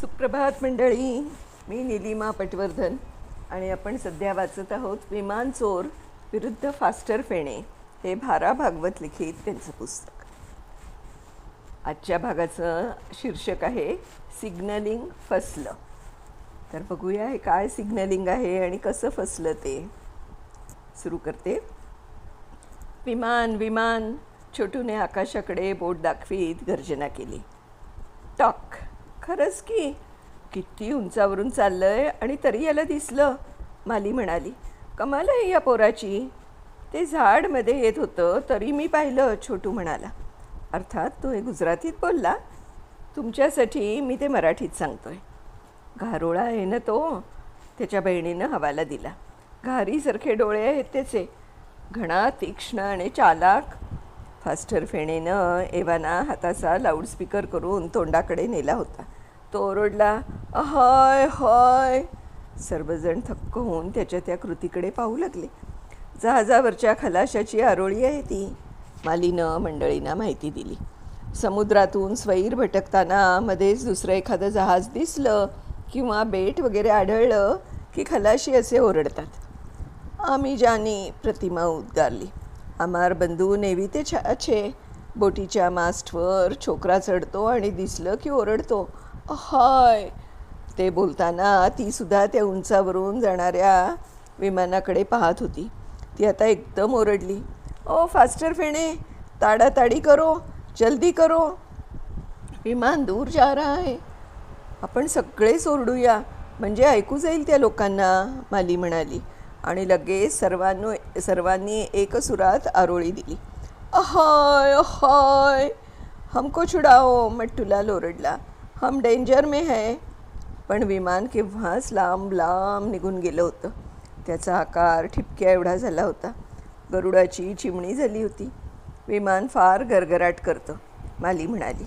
सुप्रभात मंडळी. मी निलिमा पटवर्धन आणि आपण सध्या वाचत आहोत विमान चोर विरुद्ध फास्टर फेणे हे भारा भागवत लिखित त्यांचं पुस्तक. आजच्या भागाचं शीर्षक आहे सिग्नलिंग फसलं. तर बघूया हे काय सिग्नलिंग आहे आणि कसं फसलं ते. सुरू करते. विमान विमान छोटूने आकाशाकडे बोट दाखवीत गर्जना केली. टॉक. खरंच की. किती उंचावरून चाललंय आणि तरी याला दिसलं. माली म्हणाली कमाल आहे या पोराची. ते झाडमध्ये येत होतं तरी मी पाहिलं छोटू म्हणाला. अर्थात तो हे गुजरातीत बोलला. तुमच्यासाठी मी ते मराठीत सांगतोय. घारोळा आहे ना तो? त्याच्या बहिणीनं हवाला दिला. घारीसारखे डोळे आहेत त्याचे. घणा तीक्ष्ण आणि चालाक. फास्टर फेणेनं एवाना हाताचा लाऊडस्पीकर करून तोंडाकडे नेला होता. तो ओरडला अहय हय. सर्वजण थक्क होऊन त्याच्या त्या कृतीकडे पाहू लागले. जहाजावरच्या खलाशाची आरोळी आहे ती. मालीनं मंडळींना माहिती दिली. समुद्रातून स्वैर भटकताना मध्येच दुसरं एखादं जहाज दिसलं किंवा बेट वगैरे आढळलं की खलाशी असे ओरडतात. आम्ही जानी प्रतिमा उद्गारली. आमार बंधू नेवी ते छे बोटीच्या मास्टवर छोकरा चढतो आणि दिसलं की ओरडतो. हाय. ते बोलताना ती सुद्धा त्या उंचावरून जाणाऱ्या विमानाकडे पाहत होती. ती आता एकदम ओरडली. ओ फास्टर फेणे ताडाताडी करो जल्दी करो. विमान दूर जा रहा आहे आपण सगळेच ओरडूया म्हणजे ऐकू जाईल त्या लोकांना माली म्हणाली आणि लगेच सर्वांनो सर्वांनी एकसुरात आरोळी दिली. अहय अहय हमको छुडाओ मट्टूला लोरडला हम डेंजर में आहे पण विमान केव्हाच लांब लांब निघून गेलं होतं. त्याचा आकार ठिपक्या एवढा झाला होता. गरुडाची चिमणी झाली होती. विमान फार गरगराट करतं माली म्हणाली.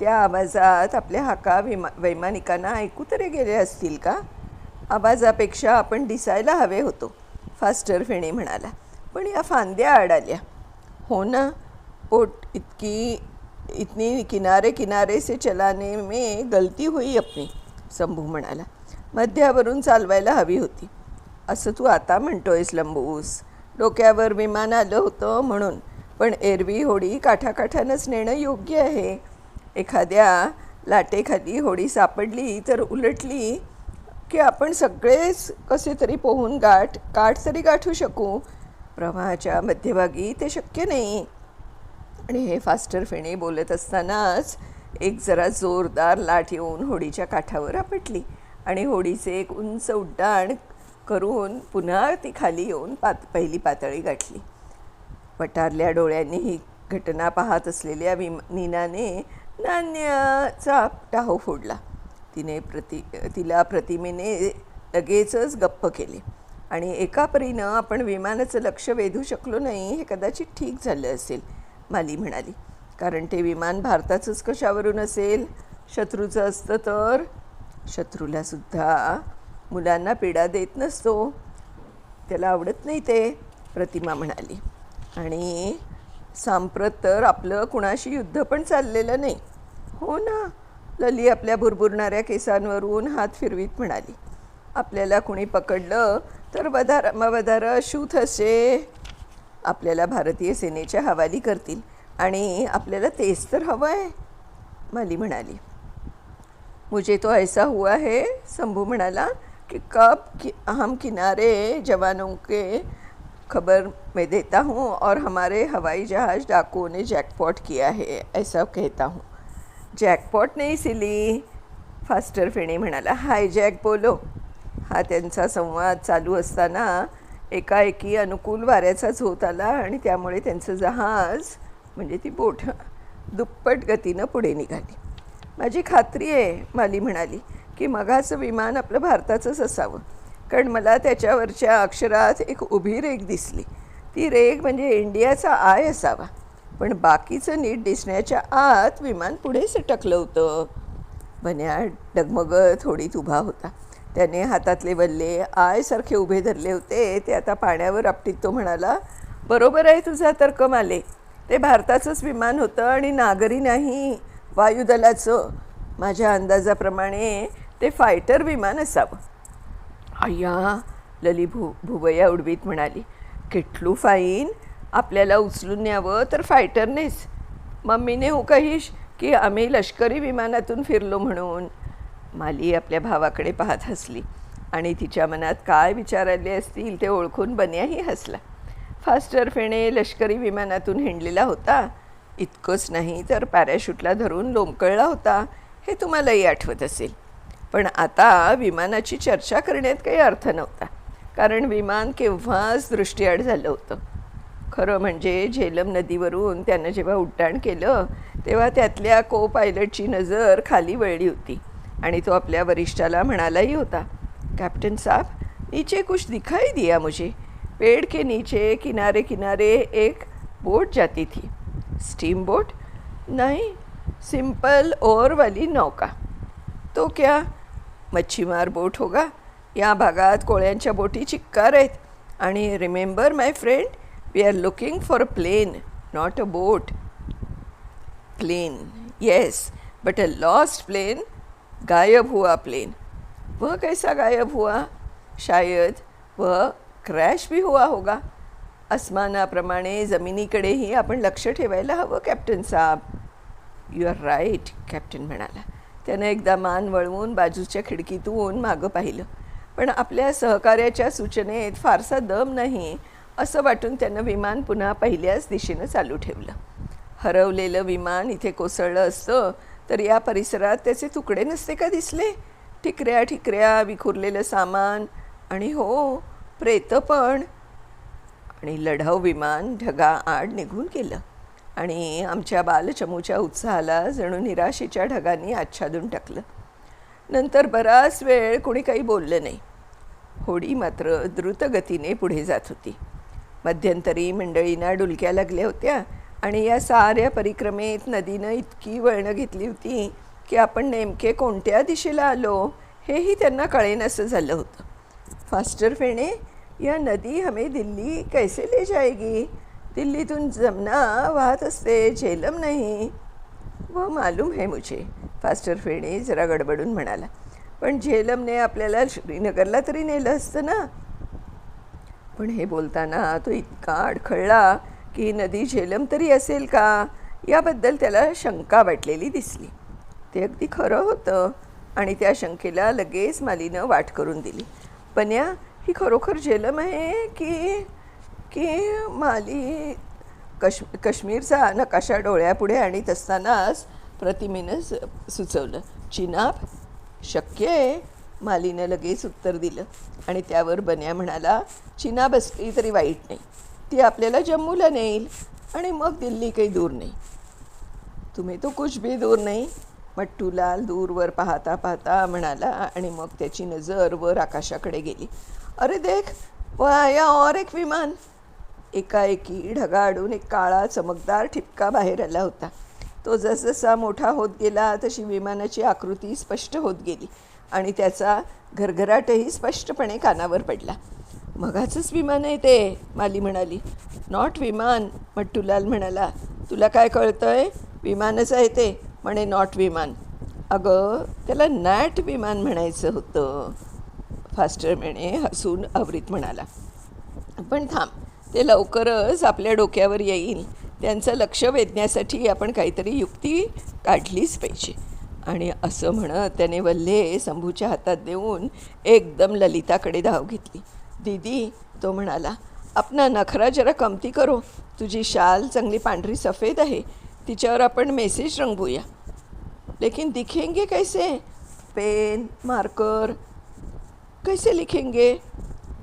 त्या आवाजात आपल्या हाका विमा वैमानिकांना ऐकू तरी गेले असतील का? आवाजापेक्षा आपण दिसायला हवे होतो फास्टर फेणे म्हणाला. पण या फांद्या अडाल्या हो ना पोट इतकी इतनी किनारे किनारे से चलाने में गलती हुई अपनी शंभू म्हणाला. मध्यावरून चालवायला हवी होती. असं तू आता म्हणतोयस लंबूस. डोक्यावर विमान आलं होतं म्हणून. पण एरवी होडी काठाकाठानंच नेणं योग्य आहे. एखाद्या लाटेखाली होडी सापडली तर उलटली की आपण सगळेच कसे तरी पोहून गाठ काठ तरी गाठू शकू. प्रवाहाच्या मध्यभागी ते शक्य नाही. आणि हे फास्टर फेणे बोलत असतानाच एक जरा जोरदार लाट येऊन होडीच्या काठावर आपटली. आणि होडीचे एक उंच उड्डाण करून पुन्हा ती खाली येऊन पात पहिली पातळी गाठली. पटारल्या डोळ्यांनी ही घटना पाहत असलेल्या विम नीनाने नाण्याचा टाहो फोडला. तिने प्रति तिला प्रतिमेने लगेचच गप्प केले. आणि एका परीनं आपण विमानाचं लक्ष वेधू शकलो नाही हे कदाचित ठीक झालं असेल. माली म्हणाली. कारण ते विमान भारताचंच कशावरून असेल? शत्रूचं असतं तर? शत्रूलासुद्धा मुलांना पीडा देत नसतो. त्याला आवडत नाही ते प्रतिमा म्हणाली. आणि सांप्रत तर आपलं कुणाशी युद्ध पण चाललेलं नाही. हो ना लली आपल्या भुरभुरणाऱ्या केसांवरून हात फिरवीत म्हणाली. आपल्याला कुणी पकडलं तर वधारा वधारा शूथ असे. आपल्याला भारतीय सेनेच्या हवाली करतील. आणि आपल्याला तेच तर हवं आहे माली म्हणाली. मुझे तो ऐसा हुआ है शंभू म्हणाला कि कब कि हम किनारे जवानों के खबर मैं देता हूँ और हमारे हवाई जहाज़ डाकुओं ने जैकपॉट किया है ऐसा कहता हूँ। जॅकपॉट नाही सिली फास्टर फेणे म्हणाला. हाय जॅक बोलो. हा त्यांचा संवाद चालू असताना एकाएकी अनुकूल वाऱ्याचा झोत आला आणि त्यामुळे त्यांचं जहाज म्हणजे ती बोट दुप्पट गतीनं पुढे निघाली. माझी खात्री आहे माली म्हणाली की मघाचं विमान आपलं भारताचंच असावं. कारण मला त्याच्यावरच्या अक्षरात एक उभी रेग दिसली. ती रेग म्हणजे इंडियाचा आय असावा. पण बाकीचं नीट दिसण्याच्या आत विमान पुढे सटकलं होतं. बन्या डगमगत थोडीत उभा होता. त्याने हातातले वल्ले आयसारखे उभे धरले होते. ते आता पाण्यावर आपटीत तो म्हणाला बरोबर आहे तुझा तर्क माले. ते भारताचंच विमान होतं आणि नागरी नाही वायुदलाचं. माझ्या अंदाजाप्रमाणे ते फायटर विमान असावं. अय्या लली भू भुवया उडवीत म्हणाली किटलू फाईन आपल्याला उचलून न्यावं तर फायटरनेच. मम्मीने हो कहीश की आम्ही लष्करी विमानातून फिरलो म्हणून. माली आपल्या भावाकडे पाहत हसली आणि तिच्या मनात काय विचार आले असतील ते ओळखून बन्याही हसला. फास्टर फेणे लष्करी विमानातून हिंडलेला होता. इतकंच नाही तर पॅराशूटला धरून लोंबकळला होता हे तुम्हालाही आठवत असेल. पण आता विमानाची चर्चा करण्यात काही अर्थ नव्हता कारण विमान केव्हाच दृष्टीआड झालं होतं. खरं म्हणजे झेलम नदीवरून त्यानं जेव्हा उड्डाण केलं तेव्हा त्यातल्या को पायलटची नजर खाली वळली होती. आणि तो आपल्या वरिष्ठाला म्हणालाही होता कॅप्टन साहब नीचे कुछ दिखाई दिया मुझे. पेड़ के नीचे किनारे किनारे एक बोट जाती थी. Steam boat? नहीं सिंपल और वाली नौका. तो क्या मच्छीमार बोट होगा? या भागात कोळ्यांच्या बोटी चिक्कार आहेत. आणि remember my friend we are looking for a plane not a boat plane yes but a lost plane गायब हुआ प्लेन वह कैसा गायब हुआ? शायद वह क्रॅश भी हुआ होगा. आसमानाप्रमाणे जमिनीकडेही आपण लक्ष ठेवायला हवं कॅप्टन साहब. यू आर राईट कॅप्टन म्हणाला. त्यानं एकदा मान वळवून बाजूच्या खिडकीतून मागं पाहिलं. पण आपल्या सहकार्याच्या सूचनेत फारसा दम नाही असं वाटून त्यानं विमान पुन्हा पहिल्याच दिशेनं चालू ठेवलं. हरवलेलं विमान इथे कोसळलं असतं तर या परिसरात त्याचे तुकडे नसते का दिसले? ठिकऱ्या ठिकऱ्या विखुरलेलं सामान. आणि हो प्रेत पण. आणि लढाऊ विमान ढगा आड निघून गेलं. आणि आमच्या बालचमूच्या उत्साहाला जणू निराशेच्या ढगांनी आच्छादून टाकलं. नंतर बराच वेळ कोणी काही बोललं नाही. होडी मात्र द्रुतगतीने पुढे जात होती. मध्यंतरी मंडळींना डुलक्या लागल्या होत्या. आणि या साऱ्या परिक्रमेत नदीनं इतकी वळणं घेतली होती की आपण नेमके कोणत्या दिशेला आलो हेही त्यांना कळेनसं झालं होतं. फास्टर फेणे या नदी हमें दिल्ली कैसे ले जाएगी? दिल्लीतून जमना वाहत असते झेलम नाही. व मालूम है मुझे फास्टर फेणे जरा गडबडून म्हणाला. पण झेलमने आपल्याला श्रीनगरला तरी नेलं असतं ना? पण हे बोलताना तो इतका अडखळला की नदी झेलम तरी असेल का? याबद्दल त्याला शंका वाटलेली दिसली. ते अगदी खरं होतं आणि त्या शंकेला लगेच मालीनं वाट करून दिली. पन्या ही खरोखर झेलम आहे की की माली कश काश्मीरचा नकाशा डोळ्यापुढे आणीत असतानाच प्रतिमेनं स सुचवलं चिनाब शक्य आहे. मालीनं लगेच उत्तर दिलं आणि त्यावर बन्या म्हणाला चिनाब असली तरी वाईट नाही. ती आपल्याला जम्मूला नेईल आणि मग दिल्ली काही दूर नाही. तुम्ही तो कुछ भी दूर नाही. मट्टूलाल दूरवर पाहता पाहता म्हणाला आणि मग त्याची नजर वर आकाशाकडे गेली. अरे देख व या और एक विमान. एकाएकी ढगाडून एक काळा चमकदार ठिपका बाहेर आला होता. तो जसजसा मोठा होत गेला तशी विमानाची आकृती स्पष्ट होत गेली आणि त्याचा घरघराटही स्पष्टपणे कानावर पडला. मगाचंच विमान आहे ते माली म्हणाली. नॉट विमान मट्टूलाल म्हणाला. तुला काय कळतंय? विमानच आहे ते म्हणे नॉट विमान. अगं त्याला नॅट विमान म्हणायचं होतं. फास्टर म्हणे हसून आवृत म्हणाला. पण थांब ते लवकरच आपल्या डोक्यावर येईल. त्यांचं लक्ष वेधण्यासाठी आपण काहीतरी युक्ती काढलीच पाहिजे. आणि असं म्हणत त्याने वल्हे शंभूच्या हातात देऊन एकदम ललिताकडे धाव घेतली. दीदी तो म्हणाला आपणा नखरा जरा कमती करो. तुझी शाल चांगली पांढरी सफेद आहे. तिच्यावर आपण मेसेज रंगवूया. लेकिन दिखेंगे कैसे? Pen marker. कैसे लिखेंगे?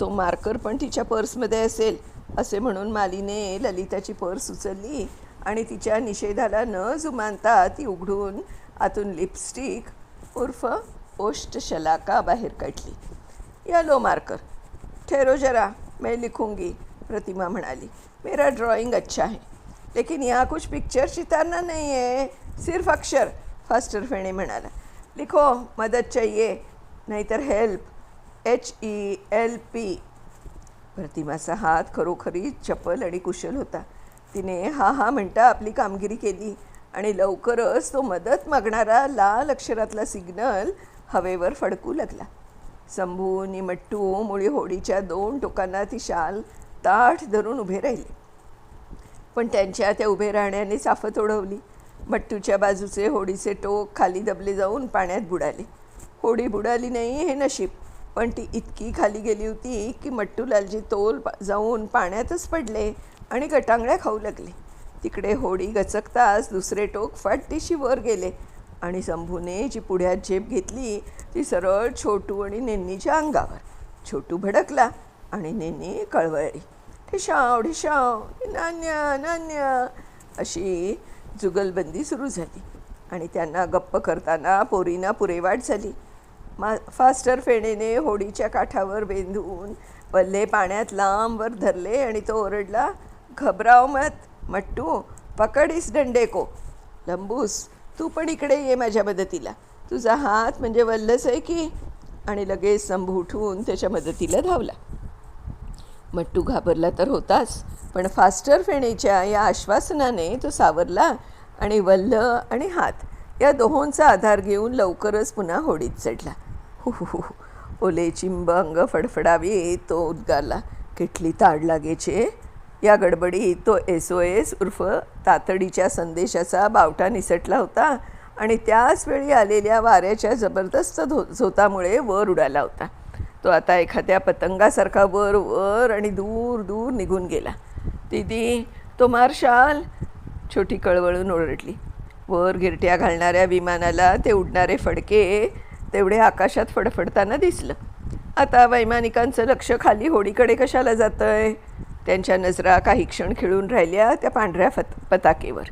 तो मार्कर पण तिच्या पर्समध्ये असेल असे म्हणून मालीने ललिताची पर्स उचलली आणि तिच्या निषेधाला न जुमानता ती उघडून आतून लिपस्टिक उर्फ ओष्ट शलाका बाहेर काढली. या लो मार्कर. ठहरो जरा मैं लिखूंगी प्रतिमा म्हणाली मेरा ड्रॉइंग अच्छा है लेकिन यहाँ कुछ पिक्चर चितारना नहीं है. सिर्फ अक्षर फास्टर फेणे म्हणाला लिखो मदत चाहिए नाहीतर help H E L P प्रतिमाचा हात खरोखरी चपल आणि कुशल होता. तिने हा हा म्हणता आपली कामगिरी केली आणि लवकरच तो मदत मागणारा लाल अक्षरातला सिग्नल हवेवर फडकू लागला. शंभू आणि मट्टू मुळी होडीच्या दोन टोकांना ती शाल ताठ धरून उभे राहिले. पण त्यांच्या त्या उभे राहण्याने साफत ओढवली. मट्टूच्या बाजूचे होडीचे टोक खाली दबले जाऊन पाण्यात बुडाले. होडी बुडाली नाही हे नशीब पण ती इतकी खाली गेली होती की मट्टूलालजी तोल जाऊन पाण्यातच पडले आणि गटांगळ्या खाऊ लागले. तिकडे होडी गचकताच दुसरे टोक फाटतीशी वर गेले. आणि शंभूने जी पुढ्यात झेप घेतली ती सरळ छोटू आणि नेन्नीच्या अंगावर. छोटू भडकला आणि नेन्नी कळवळली. ठिशाव ठिशाव नान्या नान्या अशी जुगलबंदी सुरू झाली. आणि त्यांना गप्प करताना पोरींना पुरेवाट झाली. मा फास्टर फेणेने होडीच्या काठावर बेंधून पल्ले पाण्यात लांबवर धरले आणि तो ओरडला घबराव मत मट्टू पकडीस दंडेको लंबूस तू पण इकडे ये माझ्या मदतीला. तुझा हात म्हणजे वल्लस आहे की? आणि लगेच संभू उठून त्याच्या मदतीला धावला. मट्टू घाबरला तर होताच पण फास्टर फेणीच्या या आश्वासनाने तो सावरला आणि वल्ल आणि हात या दोहोंचा आधार घेऊन लवकरच पुन्हा होडीत चढला. हु हु हु हु. ओले चिंब अंग फडफडावी तो उद्गारला. किटली ताड लागेचे या गडबडीत तो एस ओ एस उर्फ तातडीच्या संदेशाचा बावटा निसटला होता आणि त्याच वेळी आलेल्या वाऱ्याच्या जबरदस्त धो झोतामुळे वर उडाला होता. तो आता एखाद्या पतंगासारखा वर वर आणि दूर दूर निघून गेला. दिदी तो मार्शाल. छोटी कळवळून ओरडली. वर गिरट्या घालणाऱ्या विमानाला ते उडणारे फडके तेवढे आकाशात फडफडताना दिसलं. आता वैमानिकांचं लक्ष खाली होडीकडे कशाला जातं आहे त्यांच्या नजरा काही क्षण खिळून राहिल्या त्या पांढऱ्या फत पताकेवर.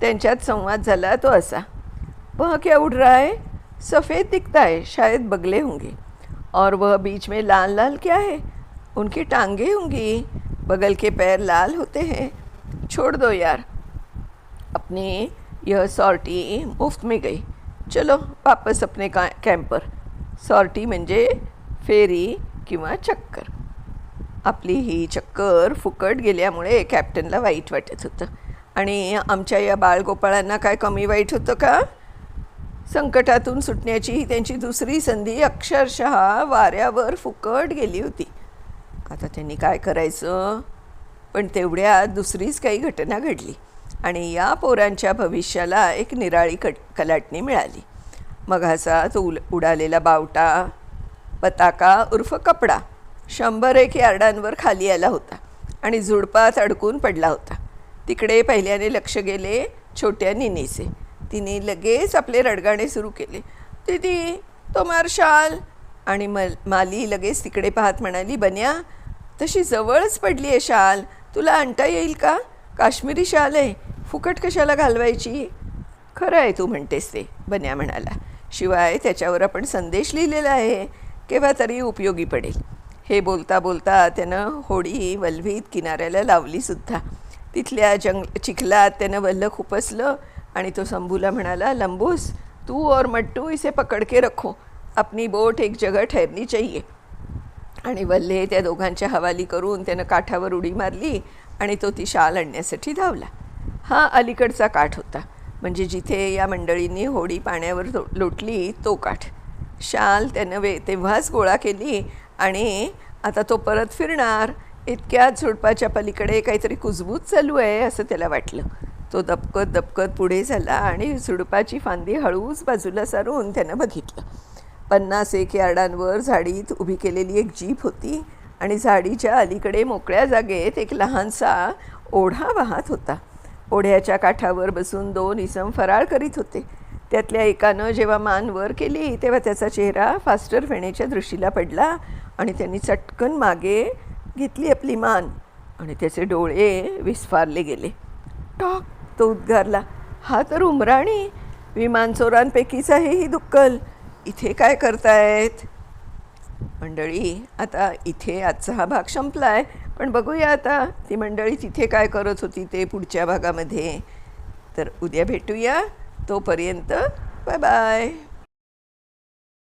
त्यांच्यात संवाद झाला तो असा. वह क्या उड़ रहा है? सफ़ेद दिखता है शायद बगले होंगे. और वह बीच में लाल लाल क्या है? उनकी टांगे होंगी. बगल के पैर लाल होते हैं. छोड़ दो यार. अपनी यह सॉर्टी मुफ्त में गई। चलो वापस अपने का कॅम्प सॉर्टी म्हणजे फेरी किंवा चक्कर. आपली ही चक्कर फुकट गेल्यामुळे कॅप्टनला वाईट वाटत होतं. आणि आमच्या या बाळगोपाळांना काय कमी वाईट होतं का? संकटातून सुटण्याची ही त्यांची दुसरी संधी अक्षरशः वाऱ्यावर फुकट गेली होती. आता त्यांनी काय करायचं? पण तेवढ्यात दुसरीच काही घटना घडली आणि या पोरांच्या भविष्याला एक निराळी कट कलाटणी मिळाली. मघाचा तो उल उडालेला बावटा पताका उर्फ कपडा शंभर एक यार्डांवर खाली आला होता आणि झुडपात अडकून पडला होता. तिकडे पहिल्याने लक्ष गेले छोट्या निनीचे. तिने लगेच आपले रडगाणे सुरू केले. दिदी तो मार्शाल आणि मल माली लगेच तिकडे पाहत म्हणाली बन्या तशी जवळच पडली आहे शाल. तुला आणता येईल का? काश्मीरी शाल आहे. फुकट कशाला घालवायची? खरं आहे तू म्हणतेस ते बन्या म्हणाला. शिवाय त्याच्यावर आपण संदेश लिहिलेला आहे. केव्हा तरी उपयोगी पडेल. हे बोलता बोलता त्यानं होडी वल्भीत किनाऱ्याला लावलीसुद्धा तिथल्या जंग चिखलात त्यानं वल्ल खुपसलं आणि तो शंभूला म्हणाला लंबूस तू और मट्टू इसे पकड़ के रखो. अपनी बोट एक जगह ठहरनी चाहिए. आणि वल्हे त्या दोघांच्या हवाली करून त्यानं काठावर उडी मारली आणि तो ती शाल आणण्यासाठी धावला. हा अलीकडचा काठ होता. म्हणजे जिथे या मंडळींनी होडी पाण्यावर लोटली तो काठ. शाल त्यानं वे तेव्हाच गोळा केली आणि आता तो परत फिरणार. इतक्याच झुडपाच्या पलीकडे काहीतरी कुजबूज चालू आहे असं त्याला वाटलं. तो दबकत दबकत पुढे झाला आणि झुडपाची फांदी हळूच बाजूला सारून त्यानं बघितलं. पन्नास एक यार्डांवर झाडीत उभी केलेली एक जीप होती आणि झाडीच्या अलीकडे मोकळ्या जागेत एक लहानसा ओढा वाहत होता. ओढ्याच्या काठावर बसून दोन इसम फराळ करीत होते. त्यातल्या एकानं जेव्हा मान वर केली तेव्हा त्याचा चेहरा फास्टर फेण्याच्या दृष्टीला पडला आणि त्यांनी चटकन मागे घेतली आपली मान आणि त्याचे डोळे विस्फारले गेले. टॉक तो उद्गारला हा तर उमराणी विमान चोरांपैकीच आहे ही दुक्कल. इथे काय करतायत? मंडळी आता इथे आजचा हा भाग संपला आहे पण बघूया आता ती मंडळी तिथे काय करत होती ते पुढच्या भागामध्ये. तर उद्या भेटूया तोपर्यंत बाय बाय.